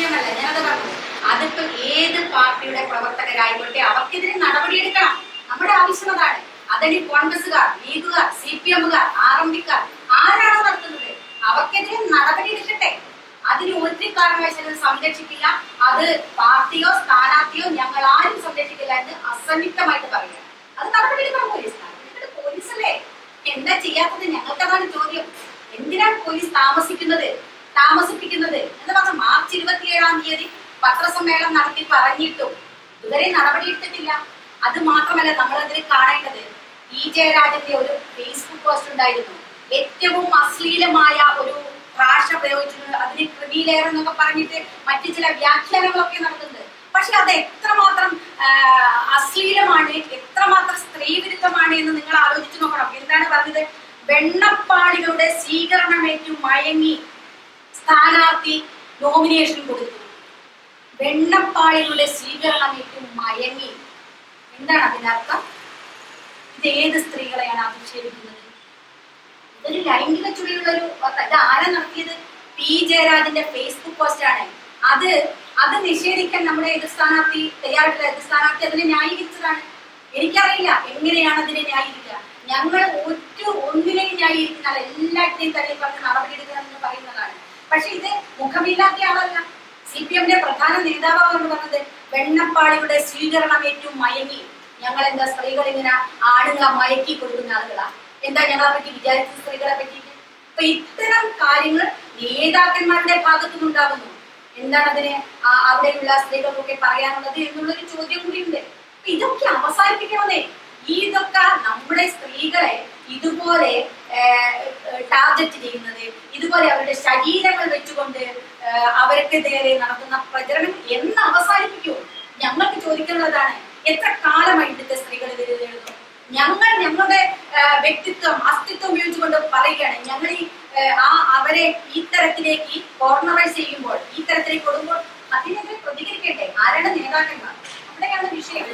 വിഷയമല്ല ഞാനത് പറഞ്ഞു. അതിപ്പോ ഏത് പാർട്ടിയുടെ പ്രവർത്തകരായിക്കോട്ടെ അവർക്കെതിരെ നടപടിയെടുക്കണം. നമ്മുടെ ആവശ്യം അതാണ്. അതിന് കോൺഗ്രസുകാർ ലീഗുകാർ സി പി എമ്മുകാർ ആർ എം പിക്കാർ ആരാണോ നടത്തുന്നത്? അവർക്കെതിരെ നടപടിയെടുക്കട്ടെ. അതിന് ഒരു കാരണവശാലും സംരക്ഷിക്കില്ല. അത് പാർട്ടിയോ സ്ഥാനാർത്ഥിയോ ഞങ്ങൾ ആരും സംരക്ഷിക്കില്ല എന്ന് അസന്നിഗ്ധമായിട്ട് പറയുക അത് നടപടിയെടുക്കണം പോലീസ്. പോലീസല്ലേ? എന്താ ചെയ്യാത്തത് ഞങ്ങൾക്കതാണ് ചോദ്യം. എന്തിനാണ് പോലീസ് താമസിക്കുന്നത്? താമസിപ്പിക്കുന്നത് എന്ന് പറഞ്ഞ മാർച്ച് ഇരുപത്തിയേഴാം തീയതി പത്രസമ്മേളനം നടത്തി പറഞ്ഞിട്ടും ഇതുവരെ നടപടിയെടുത്തിട്ടില്ല അത് മാത്രമല്ല നമ്മൾ അതിൽ കാണേണ്ടത് ഇ ജയരാജന്റെ ഒരു ഫേസ്ബുക്ക് പോസ്റ്റ് ഉണ്ടായിരുന്നു. ഏറ്റവും അശ്ലീലമായ ഒരു ഭാഷ പ്രയോഗിച്ചിട്ടുണ്ട് അതിന് ക്രിമിലെയർ എന്നൊക്കെ പറഞ്ഞിട്ട് മറ്റു ചില വ്യാഖ്യാനങ്ങളൊക്കെ നടത്തുന്നുണ്ട് പക്ഷെ അത് എത്രമാത്രം അശ്ലീലമാണ് എത്രമാത്രം സ്ത്രീവിരുദ്ധമാണ് എന്ന് നിങ്ങൾ ആലോചിച്ച് നോക്കണം. എന്താണ് പറഞ്ഞത്? വെണ്ണപ്പാളികളുടെ സ്വീകരണമേറ്റു മയങ്ങി സ്ഥാനാർത്ഥി നോമിനേഷൻ കൊടുത്തു. സ്വീകരണം സ്വീകരണമേറ്റു മയങ്ങി. എന്താണ് അതിനർത്ഥം? ഇത് ഏത് സ്ത്രീകളെയാണ് അധിക്ഷേപിക്കുന്നത്? ഇതൊരു ലൈംഗിക ചുഴിയുള്ള ഒരു ഇത് ആരെ നടത്തിയത്? പി ജയരാജന്റെ ഫേസ്ബുക്ക് പോസ്റ്റ് ആണ്. അത് അത് നിഷേധിക്കാൻ നമ്മുടെ എതിർ സ്ഥാനാർത്ഥി തയ്യാറായിട്ടുള്ള എതിർ സ്ഥാനാർത്ഥി അതിനെ ന്യായീകരിച്ചതാണ്. എനിക്കറിയില്ല എങ്ങനെയാണ് അതിനെ ന്യായീകരിക്കുക. ഞങ്ങൾ ഒറ്റ ഒന്നിനെയും ന്യായീകരിക്കുന്ന എല്ലാത്തിനെയും തള്ളി പറഞ്ഞ് നടപടിയെടുക്കണം എന്ന് പറയുന്നതാണ് പക്ഷെ ഇത് മുഖമില്ലാത്ത ആളല്ല സി പി എമ്മിന്റെ പ്രധാന നേതാവാണ് പറഞ്ഞത് വെണ്ണപ്പാളിയുടെ സ്വീകരണം ഏറ്റവും മയങ്ങി. ഞങ്ങൾ എന്താ സ്ത്രീകൾ ഇങ്ങനെ ആണുങ്ങളെ മയക്കി കൊടുക്കുന്ന ആളുകളാ? എന്താ ഞങ്ങളെ പറ്റി വിചാരിച്ച സ്ത്രീകളെ പറ്റിയിട്ട്? അപ്പൊ ഇത്തരം കാര്യങ്ങൾ നേതാക്കന്മാരുടെ ഭാഗത്തു നിന്നുണ്ടാകുന്നു എന്താണ് അതിന് അവിടെയുള്ള സ്ത്രീകൾക്കൊക്കെ പറയാനുള്ളത് എന്നുള്ളൊരു ചോദ്യം കൂടിയുണ്ട്. ഇതൊക്കെ അവസാനിപ്പിക്കണമെന്നേ ഇതൊക്കെ നമ്മുടെ സ്ത്രീകളെ ഇതുപോലെ ടാർഗറ്റ് ചെയ്യുന്നത് ഇതുപോലെ അവരുടെ ശരീരങ്ങൾ വെച്ചുകൊണ്ട് അവർക്കെതിരെ നടത്തുന്ന പ്രചരണം എന്ന് അവസാനിപ്പിക്കൂ. ഞങ്ങൾക്ക് ചോദിക്കാനുള്ളതാണ് എത്ര കാലമായി ഇവിടുത്തെ സ്ത്രീകൾ എഴുതുന്നു ഞങ്ങൾ ഞങ്ങളുടെ വ്യക്തിത്വം അസ്തിത്വം ഉപയോഗിച്ചുകൊണ്ട് പറയുകയാണ് ഞങ്ങൾ ഈ ആ അവരെ ഈ തരത്തിലേക്ക് കോർണറൈസ് ചെയ്യുമ്പോൾ ഈ തരത്തിലേക്ക് കൊടുക്കുമ്പോൾ അതിനെതിരെ പ്രതികരിക്കട്ടെ ആരാണ് നേതാക്കന്മാർ? അവിടെയാണ് വിഷയം.